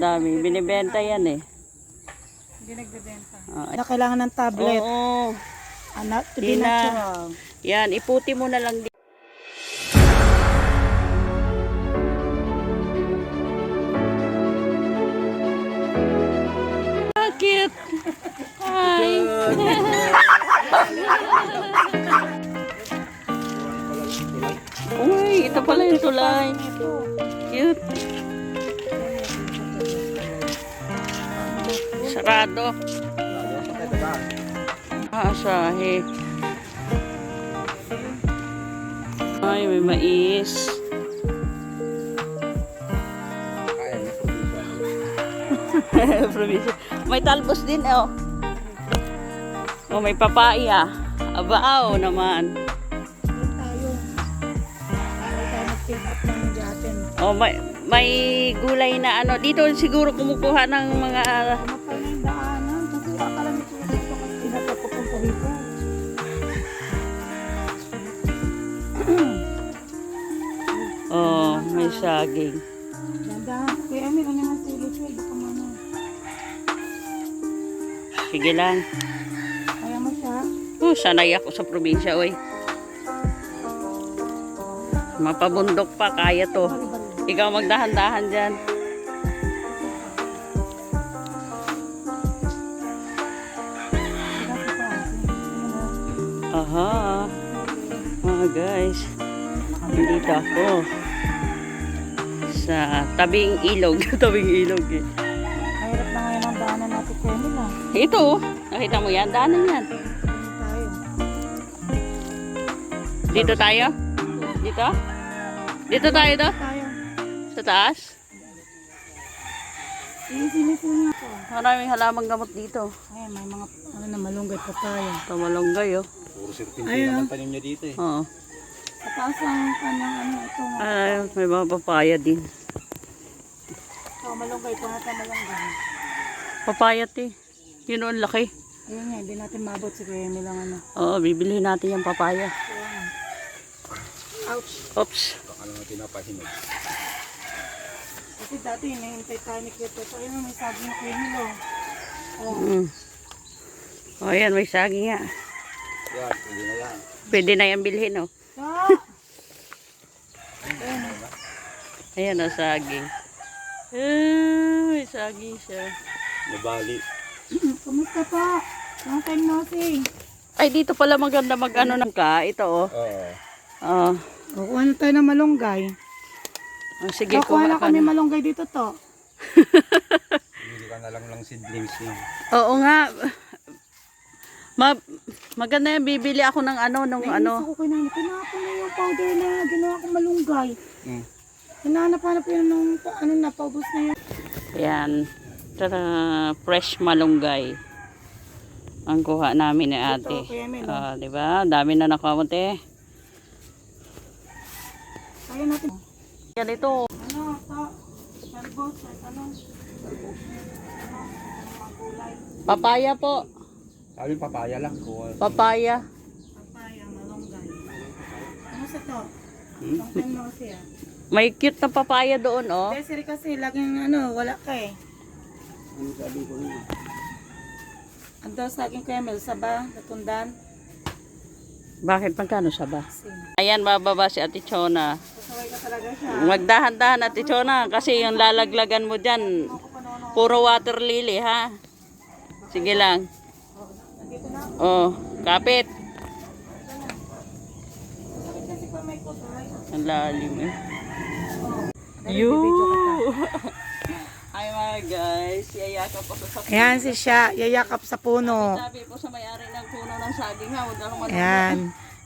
dami. Binibenta yan eh. Hindi nagbebenta. Ah, Na kailangan ng tablet. Oo. Anak, to be Di na. natural. Yan, iputi mo na lang. di- cute. Hi. Uy, ito pala yung tulay. Cute. Sarado. Ah, asahe. Ay, may mais. May talbos din, oh. Oh, may papaya. Abao naman. Oh, may, may gulay na ano. Dito siguro kumukuha ng mga... saging. Kuya Emil, ano yung sili ko? Baka mano. Sige lang. Kaya mo siya. Oh, sanay ako sa probinsya, oy. Mapabundok pa, kaya to. Ikaw magdahan-dahan dyan. Aha. Mga guys, nandito ako. Sa tabing ilog. tabing ilog eh. Mahirap na ngayon ang daanan natin Emil ah. Ito, oh. nakita mo yan? Daanan yan. Dito tayo. Dito tayo? Dito? Dito tayo to? Tayo. Sa taas? Iisinisin niya ko. Maraming halamang gamot dito. Ayun, may mga ano na malunggay pa tayo. Tamalonggay, oh. Puro sirpinti naman tanim niya dito eh. Oo. Taas ang kanyang ano ito. Ay, may mga papaya din. Oh, malunggay pa natin malunggay. Papaya, te. Yun, oh, ang laki. Ayun nga, hindi natin mabot si Kuya Emil ang ano. Oo, bibili natin yung papaya. Ayan. Ouch. Oops. Baka naman pinapahinog. Kasi dati hinihintay tayo ni Kito. So, ayun, may sabi ni Kuya Emil oh. Oh, Mm. O, yan, may saging nga. Yan, pwede na yan. Pwede na yan bilhin, oh. ah! Ayun. Ayan, oh, saging. Ah, may saging siya. Nabali. Kumusta pa? Long time no see. Ay, dito pala maganda mag-ano ng ka. Ito, oh. Oo. Oh. Kukuha na tayo ng malunggay. oh sige, Kukuha na kami malunggay dito to. Hindi ka na lang ng seedlings no. Oo nga. Ma maganda yan, bibili ako ng ano, nung Nainis ano. ako kay nanay. Pinapon na yung powder na ginawa kong malunggay. Mm. Hinahanap-hanap yun nung ano na, paubos na yun. Ayan. Tara, fresh malunggay. Ang kuha namin ni ate. Ito, Kuya Emil. oh. Ah, di ba? Dami na nakamote. Kaya natin. Yan ito. Ano, to? Talbos, at ano? Papaya po. Sabi papaya lang. Papaya. Papaya, malunggay. Ano sa to? Ah. May cute na papaya doon, oh. Desiree kasi laging ano, wala ka eh. Ano sabi ko niya? Ando sa akin Kuya Emil, saba, natundan. Bakit magkano siya ba? Ayan, bababa si Ate Chona. Ka talaga siya. Magdahan-dahan, Ate Chona, kasi yung lalaglagan mo dyan, puro water lily, ha? Sige lang. Oh, kapit. Sakit kasi pa may ko tayo. Ang lalim eh. Kita. Hi mga guys, yayakap po sa Ayan si siya, yayakap sa puno. Sabi po sa may-ari ng puno ng saging ha, huwag kang manunod. Ayan.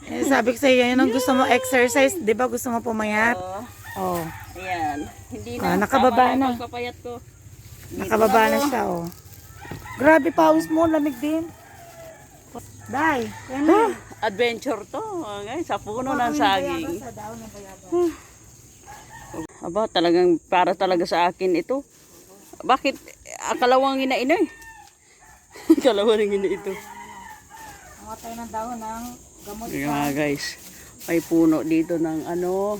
Eh, sabi ko sa iyo, yun ang gusto mo exercise, di ba gusto mo pumayat? Oh, Oh, ayan. Hindi Ah, na. nakababa tama na. yung pagpapayat ko. nakababa na siya, oh. Grabe, pawis mo, lamig din. Day, yan na. Adventure to, mga guys, sa puno ng saging. Sa daon ng bayabas. Aba, talagang para talaga sa akin ito. Bakit? Akalawang ina ina eh. Akalawang ina ito. Mga tayo ng dahon ng gamot Ayan guys, may puno dito ng ano.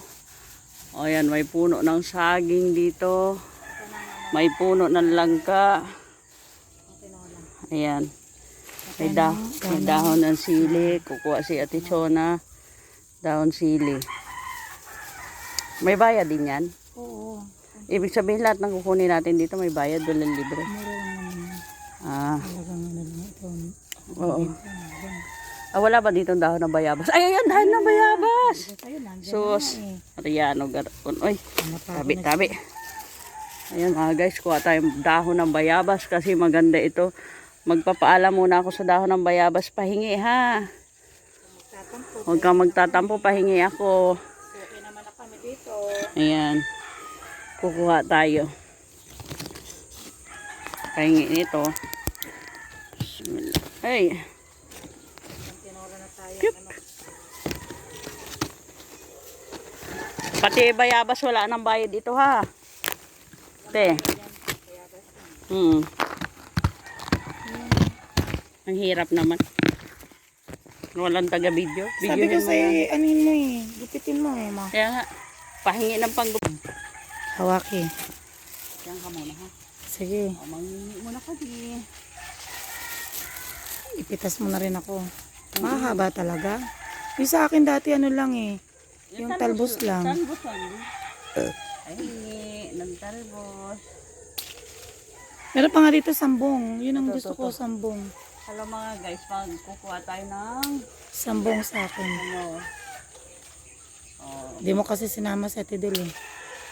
O yan, may puno ng saging dito. May puno ng langka. Ayan. May, da may dahon ng sili. Kukuha si Ate Chona. Dahon sili. May bayad din yan. Oo. Ibig sabihin lahat ng kukunin natin dito may bayad. Walang libre. Ah, ano oo. Ah, wala ba dito dahon ng bayabas? Ay, ayan, dahon ng bayabas! Sus. eh. Ariano, Ano pa tabi, tabi. Ayan mga guys, kuha tayong dahon ng bayabas kasi maganda ito. Magpapaalam muna ako sa dahon ng bayabas. Pahingi ha. Huwag kang magtatampo, pahingi ako. Okay naman na dito. Ayan. Kukuha tayo. Pahingi nito. Yup. Pati bayabas wala nang bayad dito ha. Te. Hmm. Ang hirap naman. Walang taga-video. Sabi ko sa'yo, eh, anin mo eh. Gupitin mo eh, ma. Kaya nga, pahingi ng pang Hawaki. Diyan ka muna ha. Sige, O, mangingi muna ka di. ipitas mo na rin ako. Mahaba talaga. Yung sa akin dati ano lang eh. Yung talbos lang. Talbos lang. Ay, ng talbos. Meron pa nga dito sambong. Yun ang gusto ko, sambong. Hello mga guys, pag kukuha tayo ng Sambong sa akin. ano, oh, Hindi mo kasi sinama sa Ate Del eh.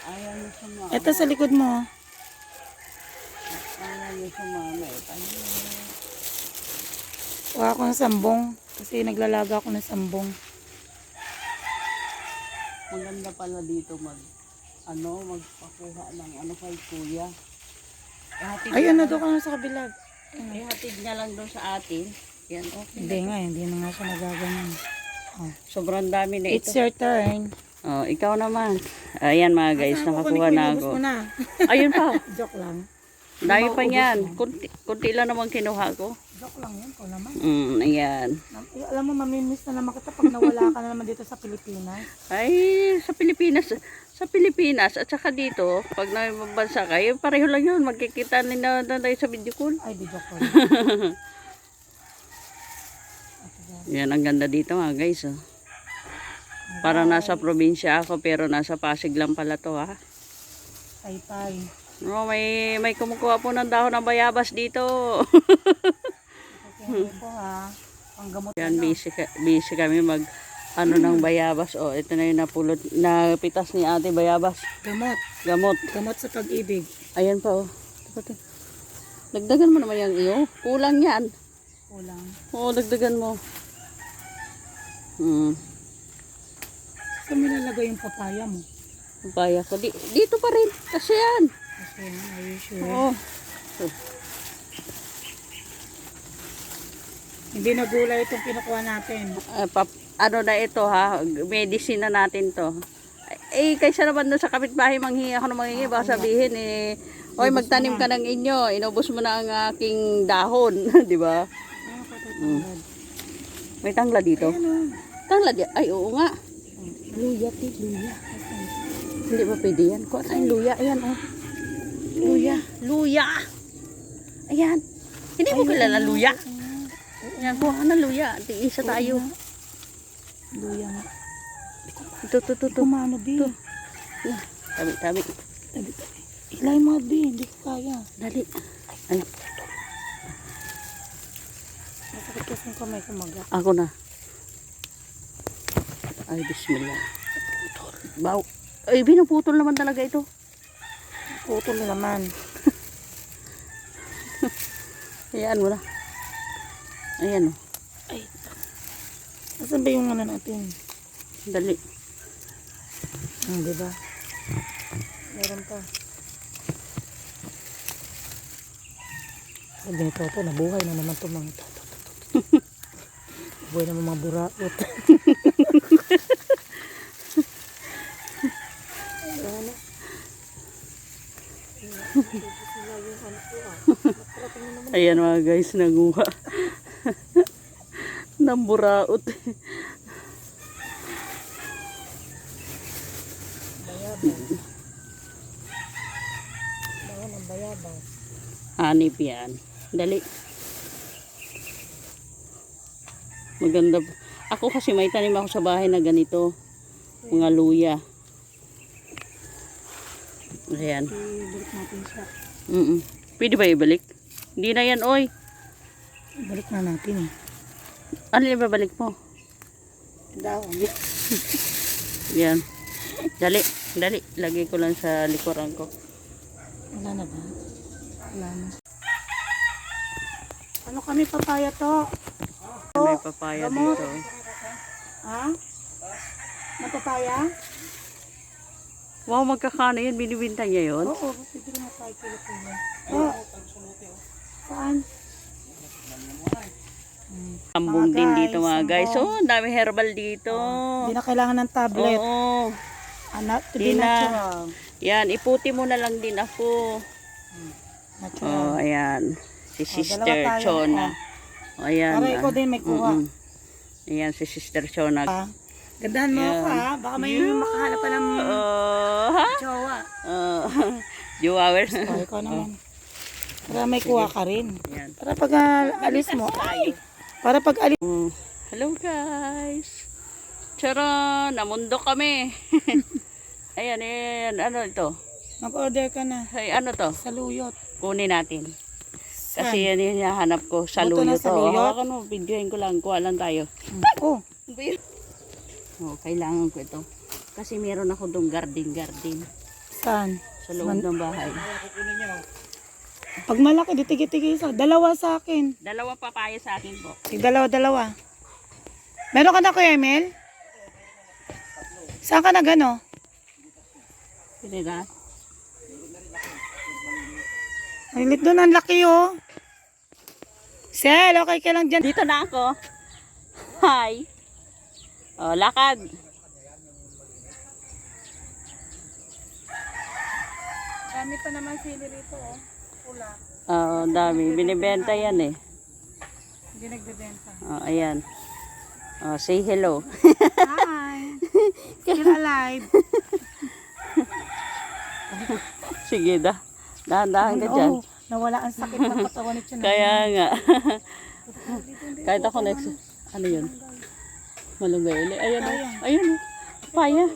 ayaw niyo sumama. Ito sa likod mo. Ayaw niyo sumama. Eh. Kuha ako ng sambong. Kasi naglalaga ako ng sambong. Maganda pala dito mag, ano, magpakuha ng ano kay kuya. Ihatid, Ayun na doon ka na sa kabilag. Ihatid niya lang doon sa atin. Yan, okay. Hindi nga, hindi na nga siya nagaganyan. Oh. Sobrang dami na ito. It's your turn. Oh, ikaw naman. Ayan mga guys, ako nakakuha na ako. na. Ayun pa. Joke lang. Dami pa niyan. Kunti, kunti lang naman kinuha ko. Joke lang yun ko naman. Mm, ayan. Eh, alam mo, mamimiss na naman kita pag nawala ka na naman dito sa Pilipinas. Ay, sa Pilipinas, sa Pilipinas at saka dito, pag nabansa kayo, pareho lang yun. Magkikita nila na tayo sa video call. Ay, joke lang. Yan, ang ganda dito mga guys. Oh. Parang nasa probinsya ako, pero nasa Pasig lang pala to ha. Tay-tay. Oh, may, may kumukuha po ng dahon ng bayabas dito. Ko ha. Ang gamot Yan, busy, ka- busy kami mag ano ng bayabas. Oh, ito na yung napulot, napitas ni ate bayabas. Gamot. Gamot. Gamot sa pag-ibig. Ayan pa oh. Ito, ito. Dagdagan mo naman yung iyo. Kulang yan. Kulang. Oo, dagdagan mo. Hmm. Saan mo nilalagay yung papaya mo? Papaya ko. Di, dito pa rin. Kasi yan. Kasi yan, are you sure? Oo. Hindi na gulay itong kinukuha natin. Eh, pap- ano na ito ha. Medicine na natin to. Eh, kaysa naman doon sa kapitbahay manghingi ako ng manghingi. Baka sabihin eh, Oy, magtanim ka ng inyo. Inubos mo na ang aking dahon. Di ba? Ah, katutulad. May tangla dito. Ano? Tangla di Ay, oo nga. Luya, ti, luya. Hindi ba pwede yan? Kuha tayong luya. Ayan, oh. Luya. Luya. Ayan. Hindi mo kilala luya? Ayan, kuha ka ng luya. Di isa tayo. Luya nga. Ito, ito, ito. ito. Kumano, di. Ayan, Tabi, tabi. Tabi, tabi. Ilay mo, di. Hindi ko kaya. Dali. Ayan, Masakit kasi yung kamay ko maga. ako na. Ay, bismillah. Baw. Ay, binuputol naman talaga ito. Putol na naman. Ayan mo na. Ayan, oh. Ay, Nasaan ba yung ano natin? Dali. Hmm, di ba? Meron pa. Sabi ni Toto, nabuhay na naman itong mga Toto. Buhay naman mga buraot. Ayan mga guys, nanguha. Ng buraot. Hanip yan. Dali. Maganda. Ako kasi may tanim ako sa bahay na ganito. Mga luya. Ayan. Ibalik natin siya. Mm Pwede ba ibalik? Hindi na yan, oy. Ibalik na natin eh. Ano yung babalik mo? Dahon. Yan. Dali. Dali. Lagay ko lang sa likuran ko. Wala na ba? Wala na. Ano kami papaya to? May papaya gamot. dito. Ha? Mapapaya? Wow, magkakano yan? Binibinta niya yun? Oo, rin na tayo kilo-kilo. Oh. Saan? Ambong Mga din guys, dito mga guys. ambong. Oh, ang dami herbal dito. Hindi na kailangan ng tablet. Oo. Anak, to Di be na. natural. Yan, iputi mo na lang din ako. Natural. Oh, ayan. Si Oh, Sister dalawa tayo. Chona. Oh, ayan. Para ikaw din may kuha. Mm-mm. Ayan, si Sister Chona. Ah, Gandahan mo Yan. ako ha. Baka may makahanap pa ng Oh, ha? jowa. Oh, Jowawers. Oh, ikaw naman. Para may kuha ka rin. Ayan. Para pag ah, alis mo, ay, para pag alis, Mm. Hello guys. Tara, namundo kami. ayan, ayan. Ano ito? mag-order ka na. Ay, ano to? Sa luyot. Kunin natin. Saan? Kasi yan yung hinahanap ko sa Buto luyo na sa to. luyot? Hawakan mo, videoin ko lang. Kuha lang tayo. Oh, Oh, kailangan ko ito. Kasi meron ako dong garden-garden saan? sa loob ng bahay. Pag malaki, di tigi-tigi isa. Dalawa sa akin. Dalawa papaya sa akin po. Tig dalawa-dalawa. Meron ka na Kuya Emil? Saan ka na gano? Pwede na. Ang lit doon, ang laki oh. Sel, okay ka lang dyan. Dito na ako. Hi. Oh, lakad. Dami pa naman sili rito oh. Pula. Oh, dami. Binibenta yan eh. Hindi nagbebenta. Oh, ayan. Oh, say hello. Hi. Still alive. Sige da. Dahan-dahan ka dyan. Oh, nawala ang sakit ng katawan ni Chana. Kaya nga. Kahit ako next. Ano yun? Malunggay ulit. Ayan o. Ayun o. Paya.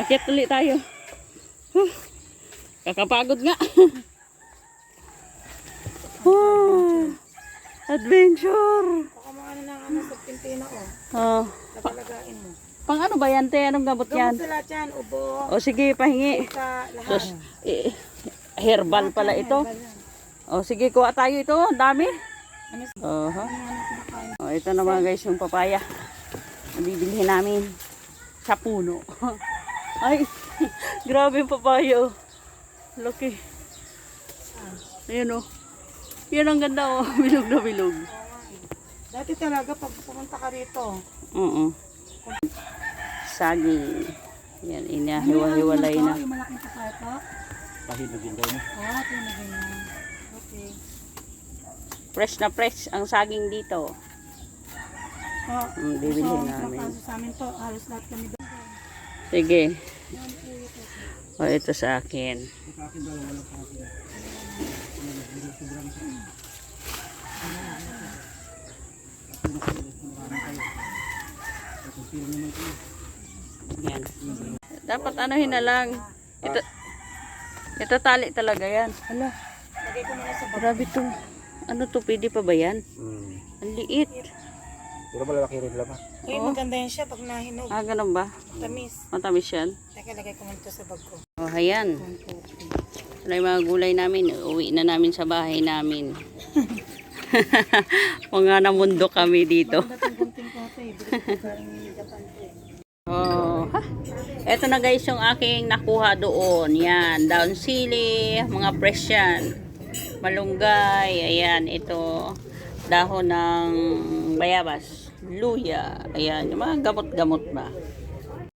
Akyat ulit tayo. Huh. Kakapagod nga. Huh. Adventure. Baka mga ano ng ano sa pintina oh. Oh. Tagalagain mo. Pang ano ba yan, te? Anong gamot yan? Gamot sila dyan, ubo, O sige, pahingi. sa lahat. Sus, eh, herbal pala ito. O sige, kuha tayo ito. Ang dami. Ano Oh, ha? Oh, ito na mga guys yung papaya. Nabibilhin namin sa puno. Ay, grabe yung papaya. oh. Laki. Ayan oh. Yan ang ganda oh. Bilog na bilog. Dati talaga pag pumunta ka rito, Oo. Saging. Yan, inahiwa-hiwalay na. Yung malaking papaya to? Pahinugin daw mo. Oo, oh, tinagin na. Okay. Fresh na fresh ang saging dito. Oh, Mm, bibilhin so, namin. sa amin to, halos lahat kami doon. Sige. O, ito sa akin. Yan. Dapat anuhin na lang. Ito, ito tali talaga yan. Hala, Lagay ko muna sa bag. grabe to. Ano to, pwede pa ba yan? Hmm. Ang liit. Pero malalaki rin laman. Uy, maganda yan siya pag nahinog. Ah, ganun ba? Tamis. Matamis yan. Teka, lagay ko muna ito sa bag ko. O, ayan. Na yung mga gulay namin. Uwi na namin sa bahay namin. mga namundo kami dito. Eh. Eh. Oh, ha? Ito na guys yung aking nakuha doon. Yan, down sili, mga fresh yan. Malunggay, ayan, ito. Dahon ng bayabas, luya, ayan, yung mga gamot-gamot ba.